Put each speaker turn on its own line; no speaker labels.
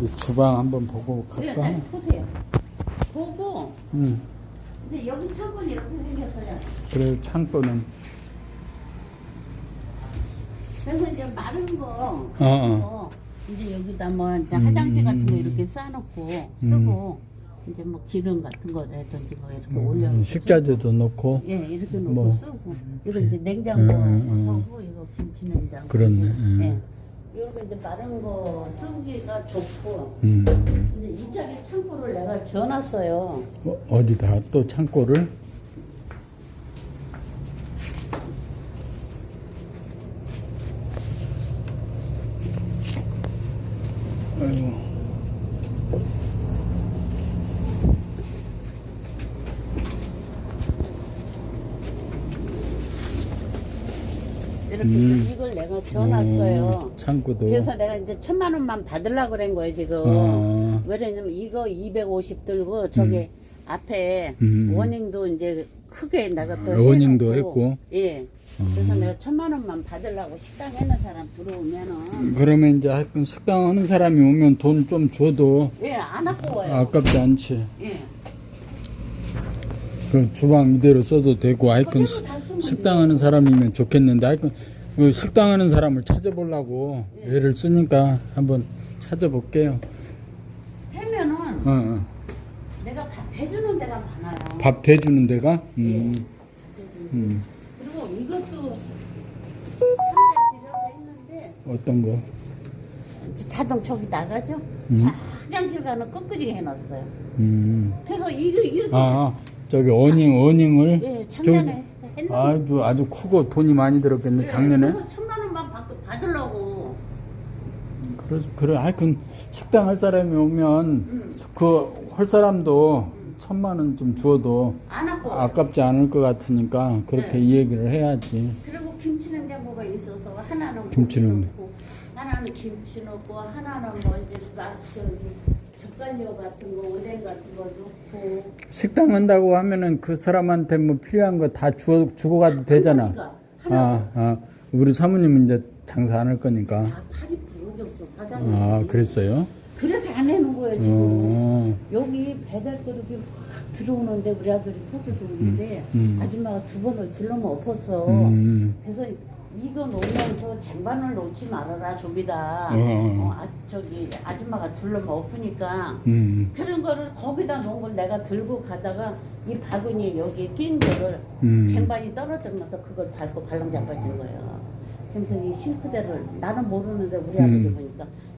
우리 주방 한번 보고
네,
갈까?
네, 보세요. 보고
응.
근데 여기 창문이 이렇게 생겼어요.
그래 창고는
그래서 이제 마른 거,
어,
어. 이제 여기다 뭐 이제
음.
화장지 같은 거 이렇게 쌓아놓고 쓰고 이제 뭐 기름 같은 거라든지 뭐 이렇게 올려.
음, 식자재도 넣고
예, 이렇게 놓고
뭐.
쓰고 이거 이제 냉장고
음, 음.
하고 이거 김치 냉장고.
그렇네. 음.
예. 이렇게 이제 마른 거 쓰기가 좋고
음.
이제 이 자리 창고를 내가 지어놨어요.
어, 어디다 또 창고를? 아이고.
이렇게
음.
이걸 내가 지어놨어요.
어, 창고도.
그래서 내가 이제 천만 원만 받으려고 그런 거예요 지금.
어.
왜냐면 이거 250 들고 저기 앞에
음.
원ing도 이제 크게 내가 또
아,
해놓고,
했고. 어.
예. 그래서 내가 천만 원만 받으려고 식당 해놓은 사람 들어오면은
그러면 이제 하여튼 식당 하는 사람이 오면 돈 좀 줘도
예안 아까워요.
아깝지 않지.
예.
그 주방 이대로 써도 되고 하여튼
그대로 다
식당 하는 사람이면 좋겠는데 하여튼 그 식당 하는 사람을 찾아보려고
예.
애를 쓰니까 한번 찾아볼게요.
해면은
어, 어.
내가 밥 해주는 데가 많아요.
밥 대주는 데가? 음,
해주는
음.
그리고 이것도 했는데
어떤 거?
자동 저기 나가죠?
음.
다 화장실 가는 꺾어지게 해놨어요.
음.
그래서 이거 이렇게
아, 아, 저기 어닝 어닝을
예, 작년에 했는데
아주 아주 크고 돈이 많이 들었겠네
예,
작년에.
그래서 천만 원만 받, 받으려고
그래 그래 하여튼 식당 할 사람이 오면
음.
그할 사람도 천만 원 좀 주어도
안 하고
아깝지 않을 것 같으니까 그렇게
네.
이 얘기를 해야지.
그리고 김치 냉장고가 있어서 하나는
김치
고기
냉-
넣고 하나는 김치 넣고 하나는 뭐 이제 막 저기 젓갈류 같은 거 오뎅 같은 거 넣고
식당 한다고 하면은 그 사람한테 뭐 필요한 거 다 주고 주고 가도 되잖아.
하나
아, 아, 우리 사모님은 이제 장사 안 할 거니까.
다 팔이 부러졌어 사장님
아, 그랬어요?
그래서 안 해놓은 거예요 지금
어,
여기 배달 그릇이 확 들어오는데 우리 아들이 터져서 오는데
음, 음.
아줌마가 두 번을 들러면 엎었어
음,
그래서 이거 놓으면서 쟁반을 놓지 말아라 저기다
어, 어.
어, 아, 저기 아줌마가 둘러면 엎으니까
음,
그런 거를 거기다 놓은 걸 내가 들고 가다가 이 바구니에 여기 낀 거를
음.
쟁반이 떨어지면서 그걸 밟고 발랑 잡아진 거예요. 그래서 이 싱크대를 나는 모르는데 우리 아버지
음.
보니까